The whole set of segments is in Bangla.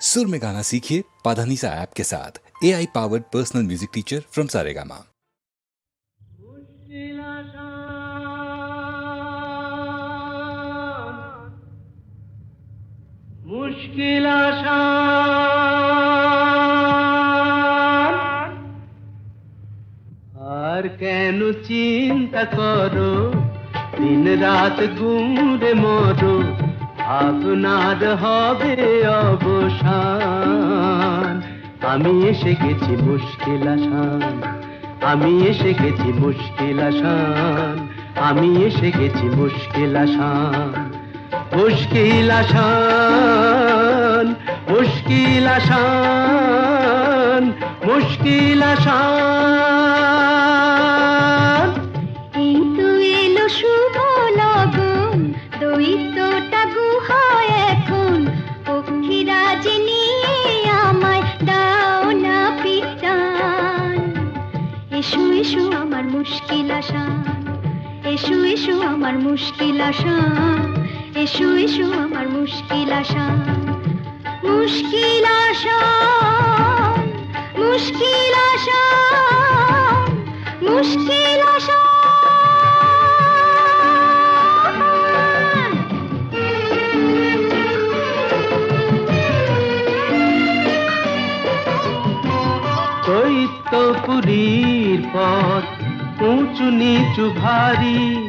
सुर में गाना सीखिए पाधानीसा ऐप के साथ A I powered personal music teacher from Saregama মুশকিল আসান আর কেন চিন্তা করো দিন রাত গুমরে মরো আপনার হবে অবসান। আমি এসে গেছি মুশকিল আসান। আমি এসে গেছি মুশকিল আসান। আমি এসে গেছি মুশকিল আসান। মুশকিল আসান মুশকিল আসান মুশকিল আসান। আমার মুশকিল আসান এসো এসো আমার মুশকিল আসান মুশকিল আসান মুশকিল আসান মুশকিল আসান দৈত্যপুরীর পথ উঁচু নিচু ভারী।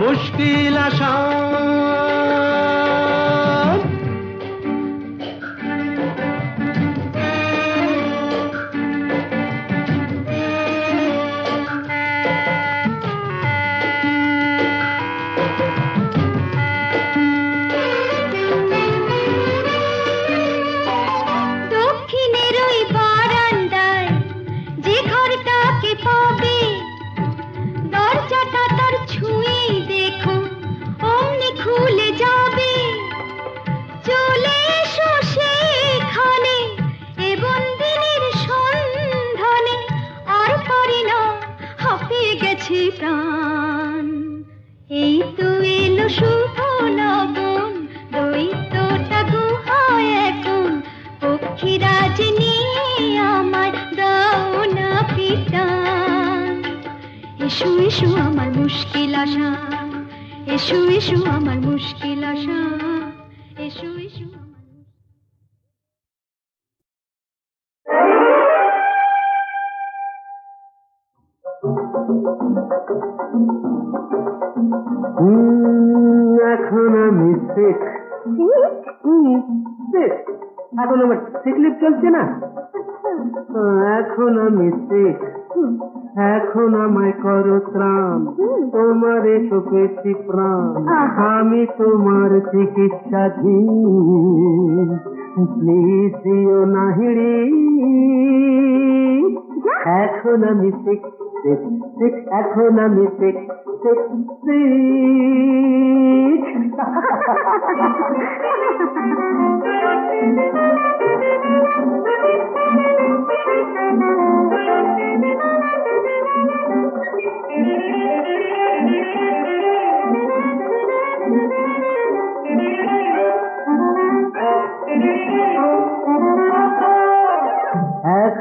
মুশকিল আসান এসো এসো আমার মুশকিল আশা। এসো এসো আমার মুশকিল আশা। এসো এসো এখন আমি শেখ শেখ এখন আমার লিপ চলছে না? হ্যাঁ, এখন আমি শেখ এখন আমায় করো ত্রাণ। তোমার পেয়েছি প্রাণ আমি তোমার চিকিৎসাধীন। প্লিজ দিও না হিড়ি এখন আমি এখন আমি শিখ শিখ।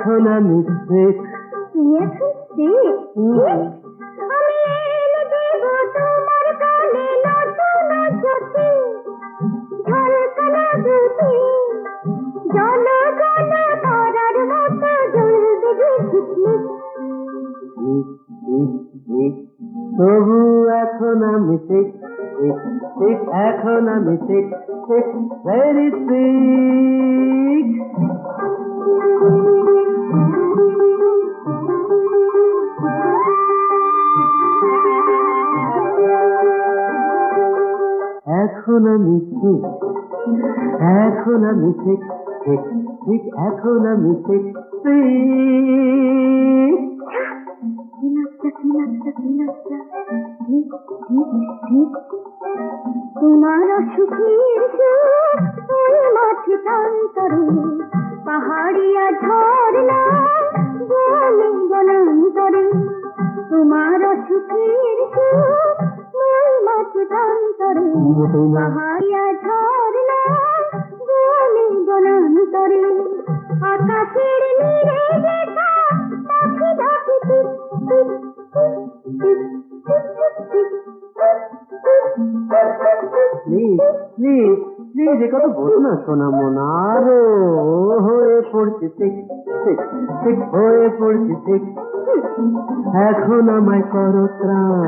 এখন আমি শিখ এখন ঠিক আমি এনে দেব তোমার গানে নাচো নাচতে ঝলকানা দুটি জল তারার মতো জ্বলবে ঝিকমিক। তবু এখন আমি ঠিক ঠিক এখন আমি ঠিক ঠিক ভেরি ঠিক এখন আমি ঠিক এখন আমি ঠিক ঠিক ঠিক। এখন আমি দেখছি তোমার প্রান্তরে পাহাড়িয়া ঝর্ণা বলে বনান্তরে, তোমার সুখের প্রান্তরে পাহাড়িয়া ঝর্ণা বলে বনান্তরে আকাশের নীরে দেখা পাখি ডাকে টিপ টিপ টিপ টিপ টিপ প্লিজ প্লিজ প্লিজ এ কথা বলো না সোনা মন আরও হয়ে পড়ছে ঠিক ঠিক ঠিক হয়ে পড়ছে ঠিক। এখন আমায় করো ত্রাণ।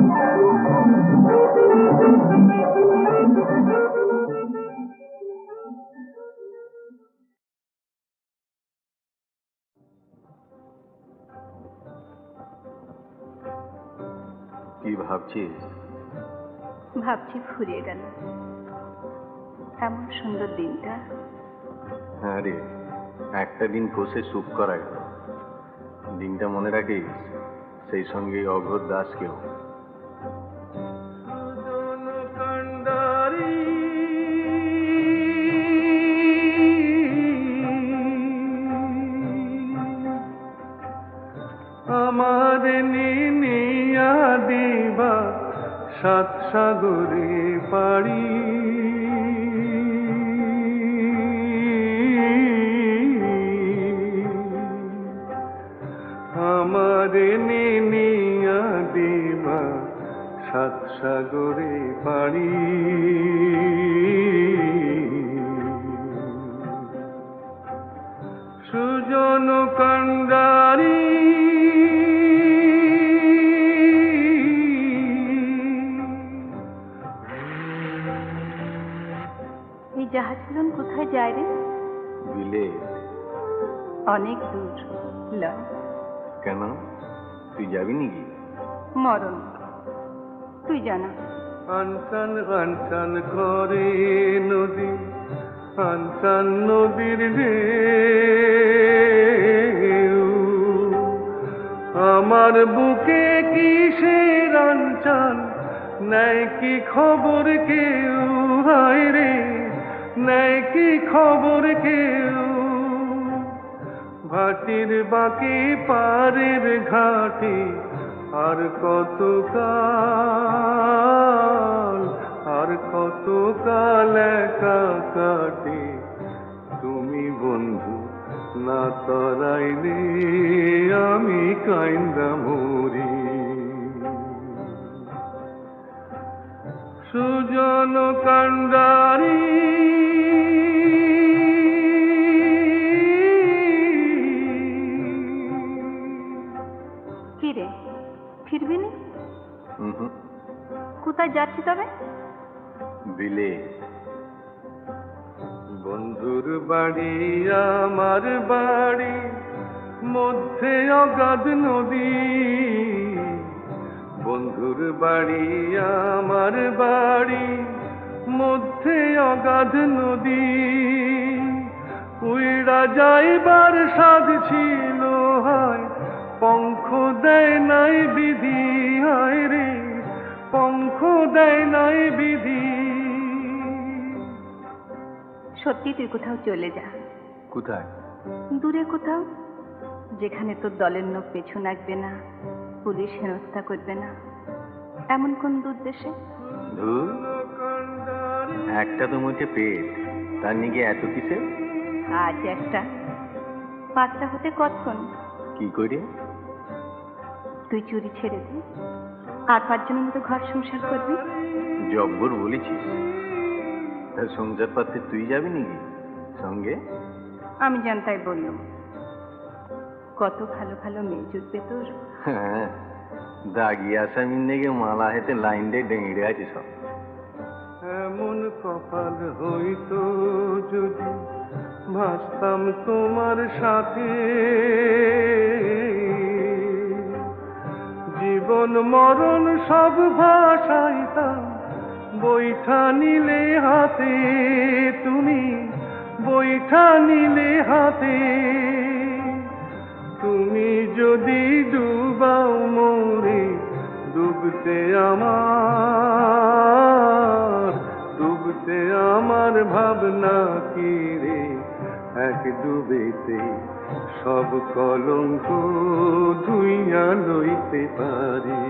ভাবছিস ভাবছি ফুরিয়ে গেল। এমন সুন্দর দিনটা। হ্যাঁ রে একটা দিন বসে সুখ করা গেল দিনটা মনে রাখিস? সেই সঙ্গে অঘর অঘোর দাসকেও। দিবা সাত সাগরে পাড়ি সুজন কান্ডারি এই জাহাজ কোথায় যায় রে? বিলে অনেক দূর। লন কেন? তুই যাবি নাকি? মরণ। তুই জানা। আনসান আনসান করে নদী আনসান নদীর আমার বুকে কিসের আনচান নেয় কি খবর কেউ? হায় রে নেয় কি খবর কেউ? ভাটির বাকি পারের ঘাটে আর কত কাল আর কত কাল একা কাটে? তুমি বন্ধু, না তরাইলে আমি কাইন্দা মরি। সুজন কান্ডারি, কি রে? ফিরবি না কোথায় যাচ্ছি তবে? বিলে। বন্ধুর বাড়ি আমার বাড়ি মধ্যে অগাধ নদী। বন্ধুর বাড়ি আমার বাড়ি মধ্যে অগাধ নদী। উইড়া যাইবার সাধ ছিল হয় পঙ্খ দেয় নাই বিধি হায় রে পঙ্খ দেয় নাই বিধি। সত্যি তুই কোথাও চলে যা। কোথায়? দূরে কোথাও যেখানে তোর দলের লোক পেছু লাগবে না পুলিশ হেনস্থা করবে না। এমন কোন দূর দেশে একটা তো মুখে পেট তার নিগে এত কিসে আজ একটা। বাচ্চা হতে কতক্ষণ? কি করে তুই চুরি ছেড়ে দে। আর পাঁচজনের মতো ঘর সংসার করবি? জব্বর বলেছিস। তা সংসার পাতে তুই যাবি নাকি? সঙ্গে? আমি জানতাই বললুম। কত ভালো ভালো মেয়ে জুটবে তোর। হ্যাঁ দাগি আসামির নেগে মালা হেতে লাইন দিয়ে ডেঙিড়ে আছে সব। এমন কপাল হইতো যদি ভাসতাম তোমার সাথে। জীবন মরণ সব ভাষাইতাম বৈঠা নিলে হাতে তুমি, বৈঠা নিলে হাতে। তুমি যদি ডুবাও মোরে ডুবতে আমার ডুবতে আমার ভাবনা কি রে? এক ডুবেতে সব কলঙ্ক ধুইয়া লইতে পারি।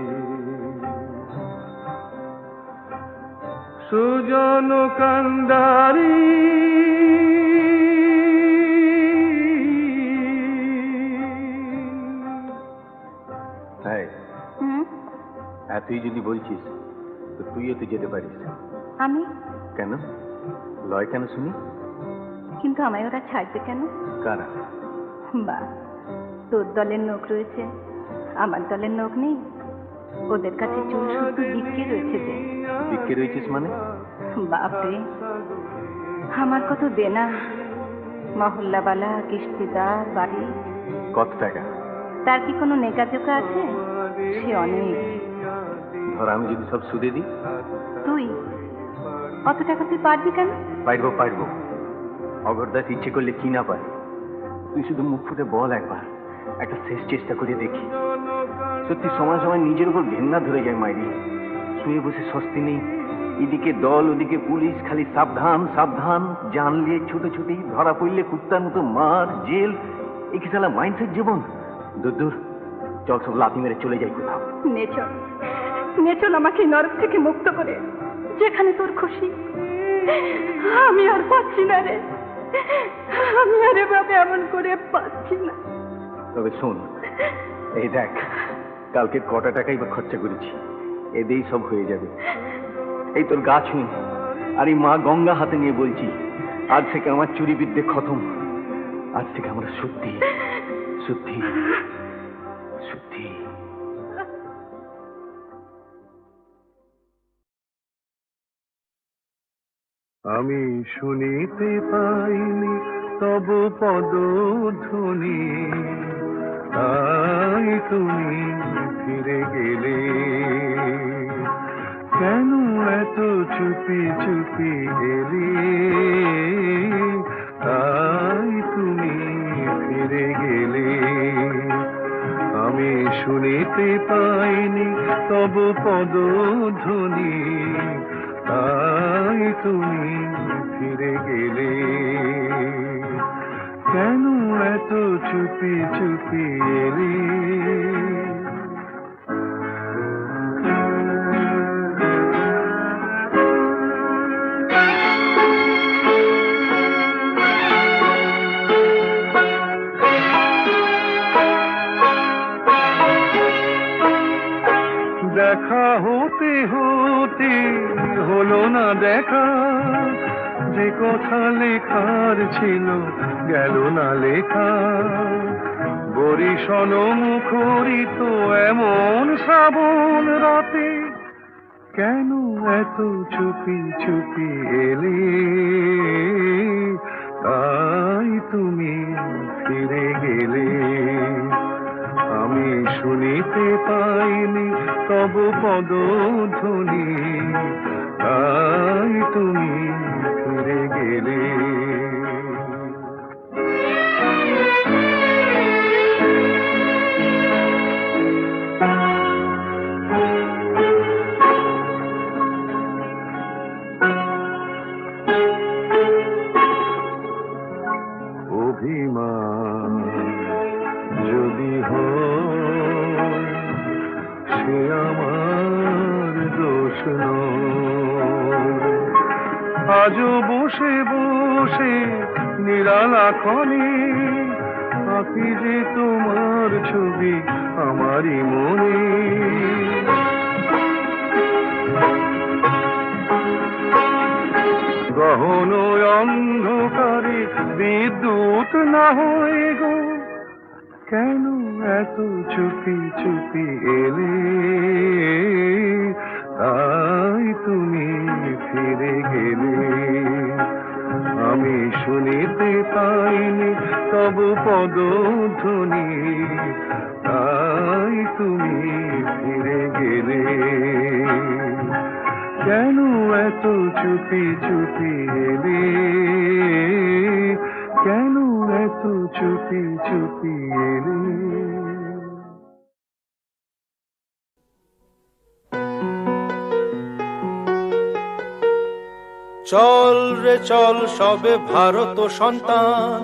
সুজন হ্যাঁ হুম? এতই যদি বলছিস তো তুইও তো যেতে পারিস। আমি? কেন? লয় কেন শুনি? কিন্তু আমায় ওরা ছাড়বে কেন? কারা? বা। তোর দলের লোক রয়েছে আমার দলের লোক নেই। ওদের কাছে চুল শুধু বিক্রি রয়েছে যে। বিক্রি রয়েছিস মানে? বাপরে আমার কত দেনা মহল্লাবালা কিস্তিদার বাড়ি। কত টাকা? তার কি কোনো নেকাজোকা আছে? সে অনেক। ধর আমি যদি সব সুদে দিই। তুই? অত টাকা তুই পারবি কেন? পারব পারব। অগরদাস ইচ্ছে করলে কি না পারে? তুই শুধু মুখ ফুটে বল একবার। একটা শেষ চেষ্টা করে দেখি। সত্যি সময় সময় নিজের উপর ঘেন্না ধরে যায় মাইরি। শুয়ে বসে স্বস্তি নেই। এদিকে দল, ওদিকে পুলিশ, খালি সাবধান সাবধান। জানলে ছোট ছুটি ধরা পড়লে কুত্তার মতো মার, জেল। এ কি সালা মাইন্ডসেট জীবন? দূর দূর। চল সব লাথি মেরে চলে যাই কোথাও। নেচল নেচল আমাকে নরক থেকে মুক্ত করে। যেখানে তোর খুশি। আমি আর পাচ্ছি না রে। আমি আর এভাবে এমন করে পাচ্ছি না। তবে শোন, এই দেখ, কালকে কটা টাকাই বা খরচা করেছি, এদেই সব হয়ে যাবে। এই তোর গা ছুঁই, আর এই মা গঙ্গা হাতে নিয়ে বলছি, আজ থেকে আমার চুরি বিদ্যে খতম, আজ থেকে আমরা সত্যি সত্যি সত্যি। আমি শুনিতে পাইনি, তব পদধ্বনি। তাই তুমি ফিরে গেলে। কেন এত চুপি চুপি গেলে? তাই তুমি ফিরে গেলে। আমি শুনিতে পাইনি, তব পদধ্বনি। তাই তুমি ফিরে গেলে। কেন এত চুপি চুপি এলে? ছিল, গেল না লেখা। বরিশন মুখরিত এমন শ্রাবণ রাতে, কেন এত চুপি চুপি এলে? তাই তুমি ফিরে গেলে। আমি শুনিতে পাইনি তব পদধ্বনি, তাই তুমি ফিরে গেলে। নিরালাখনে আঁকি যে তোমার ছবি আমারই মনে। গহন অন্ধকারে বিদ্যুৎ না হয়ে গো, কেন এত চুপি চুপি এলে? তাই তুমি ফিরে গেলে। আমি শুনিতে পাইনি, তব পদধ্বনি। তাই তুমি ফিরে গেলে। কেন এত চুপি চুপি এলে? কেন এত চুপি চুপি এলে? চল রে চল, সবে ভারত সন্তান।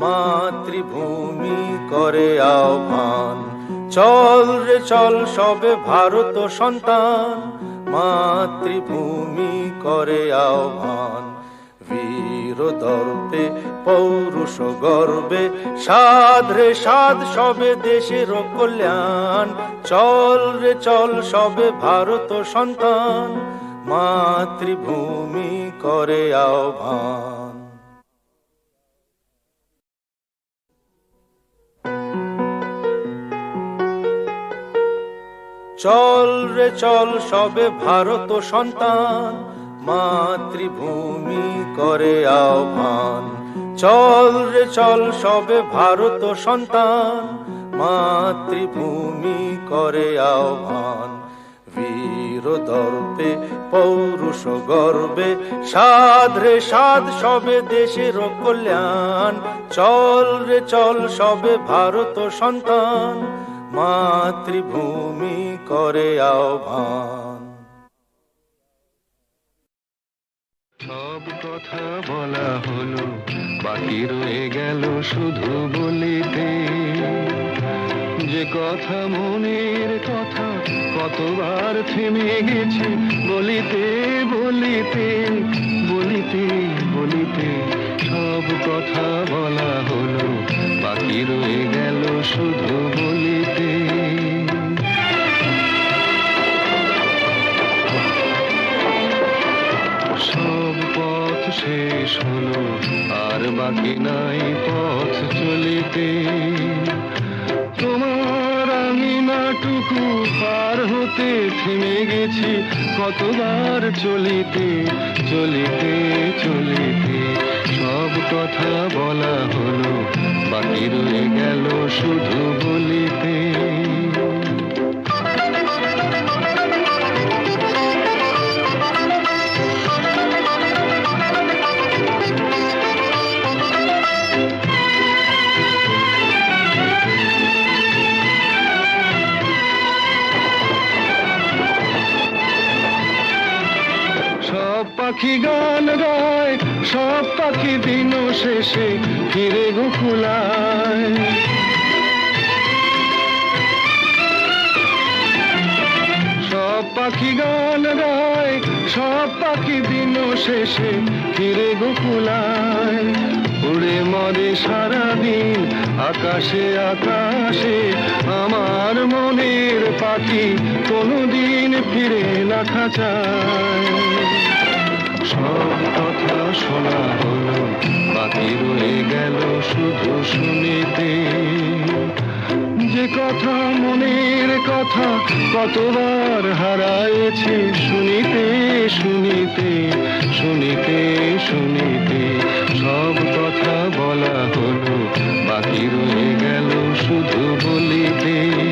মাতৃভূমি করে আহ্বান। চল রে চল, সবে ভারত সন্তান। মাতৃভূমি করে আহ্বান। বীর দর্পে, পৌরুষ গর্বে, সাধ রে সাধ, সবে দেশের কল্যাণ। চল রে চল, সবে ভারত সন্তান। মাতৃভূমি করে আহ্বান। চল রে চল সবে ভারত সন্তান, মাতৃভূমি করে আহ্বান। চল রে চল সবে ভারত সন্তান, মাতৃভূমি করে আহ্বান। বীর দর্পে পৌরুষ গর্বে, সাধ রে সাধ সবে দেশের কল্যাণ, চল রে চল সবে ভারত সন্তান, মাতৃভূমি করে আহ্বান। সব কথা বলা হলো, বাকি রয়ে গেল শুধু বলিতে। যে কথা মনের কথা কতবার থেমে গেছে? বলিতে বলিতে বলিতে বলিতে সব কথা বলা হলো। বাকি রয়ে গেল শুধু বলিতে। সব পথ শেষ হলো, আর বাকি নাই পথ চলিতে। তোমার নাটুকু পার হতে থেমে গেছি, কতবার চলিতে চলিতে চলিতে। সব কথা বলা হলো, বাকি রয়ে গেল শুধু বলিতে। পাখি গান গায়, সব পাখি দিন শেষে ফিরে গোকুলায়। সব পাখি গান গায়, সব পাখি দিন শেষে ফিরে গোকুলায়। উড়ে মরে সারাদিন, আকাশে আকাশে, আমার মনের পাখি কোনোদিন ফিরে না চায় সব কথা শোনা হলো। বাকি রয়ে গেল শুধু শুনিতে। যে কথা মনের কথা কতবার হারায়েছি শুনিতে শুনিতে শুনিতে শুনিতে। সব কথা বলা হলো, বাকি রয়ে গেল শুধু বলিতে।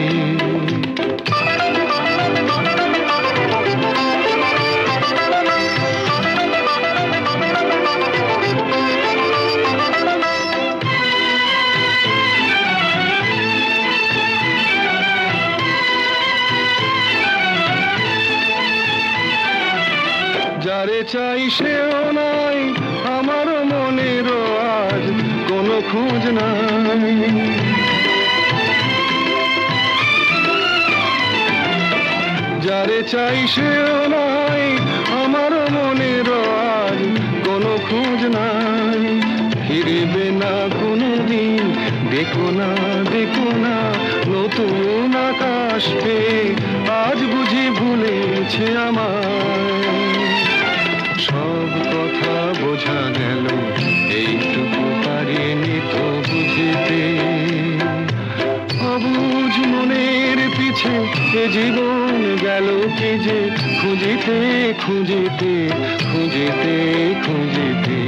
যারে নাই? আমার মনের আজ কোনো খোঁজ নাই। ফিরবে না কোনো দিন দেখো না দেখো না, নতুন আকাশ পেয়ে আজ বুঝি ভুলেছে আমায়। সব কথা বোঝা গেল, এইটুকু পারিনি তো বুঝিতে। অবুঝ মনের পিছে এ জীবন গেল কি যে খুঁজিতে খুঁজিতে খুঁজিতে খুঁজিতে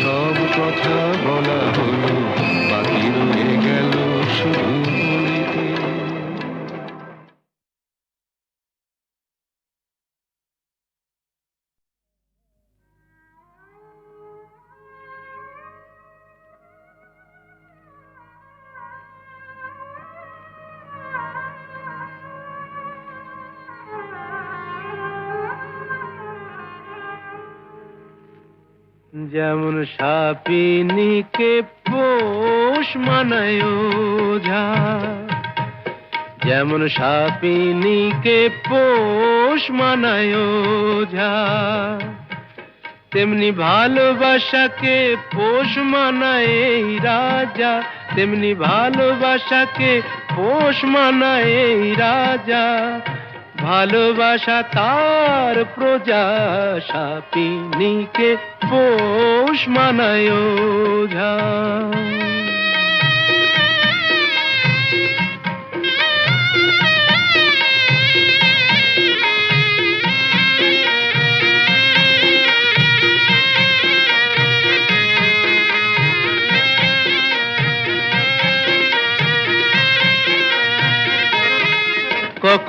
সব কথা বলা হলো। বাকি যেমন সাপিনীকে পোষ মানায় ওঝা। যেমন সাপিনীকে পোষ মানায় ওঝা। তেমনি ভালোবাসাকে পোষ মানায় রাজা। তেমনি ভালোবাসাকে পোষ মানায় রাজা। ভালোবাসা তার প্রজা সাপিনীকে পোষ মানায় ওঝা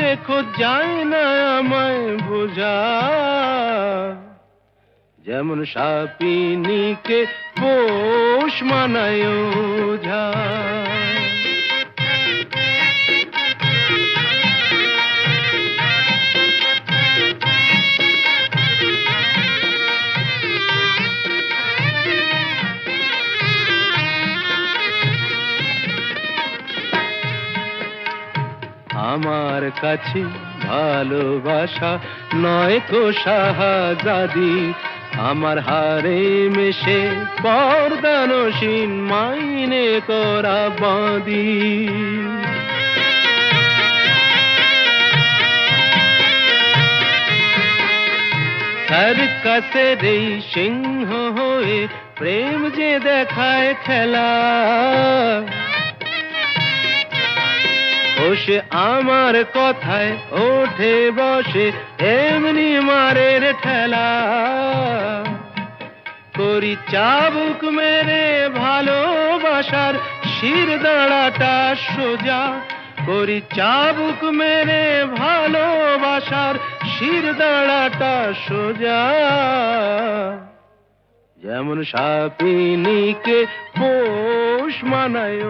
রেখো যায় না আমায় বোঝা। যেমন সাপিনীকে পোষ মানায় ওঝা আমার কাছে ভালোবাসা নয় তো শাহাজাদি। আমার হারে মেশে পর্দানসীন মাইনে করা বাঁধি সার্কাসের এই সিংহ হয়ে প্রেম যে দেখায় খেলা। ও সে আমার কথায় ওঠে, বসে, এমনি মারের ঠেলা। করি চাবুক মেরে ভালোবাসার শির দাঁড়াটা সোজা। করি চাবুক মেরে ভালোবাসার শির দাঁড়াটা সোজা। যেমন সাপিনীকে পোষ মানায়